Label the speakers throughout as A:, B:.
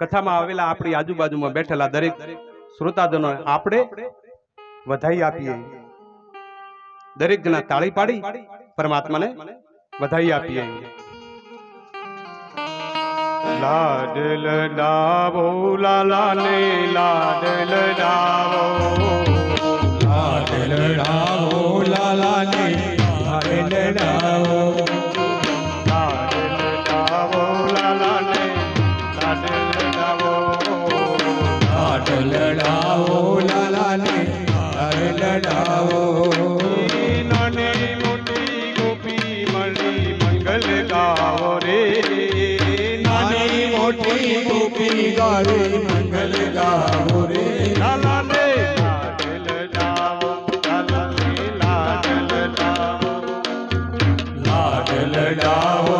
A: કથામાં આવેલા આપણી આજુબાજુમાં બેઠેલા દરેક શ્રોતાજનો આપણે વધાઈ આપીએ. દરેક જણા તાળી પાડી પરમાત્માને વધાઈ આપીએ. લાડલ ડાવો લાલાને લાડલ ડાવો
B: લાડલ ડાવો
A: લડાવો. લાલાને મોટી ગોપી મળી મંગલ ગાવો
B: નાની મોટી ગોપી ગાવી મંગલ ગાવો રે.
A: લાલાને
B: લડાવો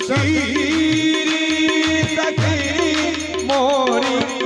B: સખી સખી મોરી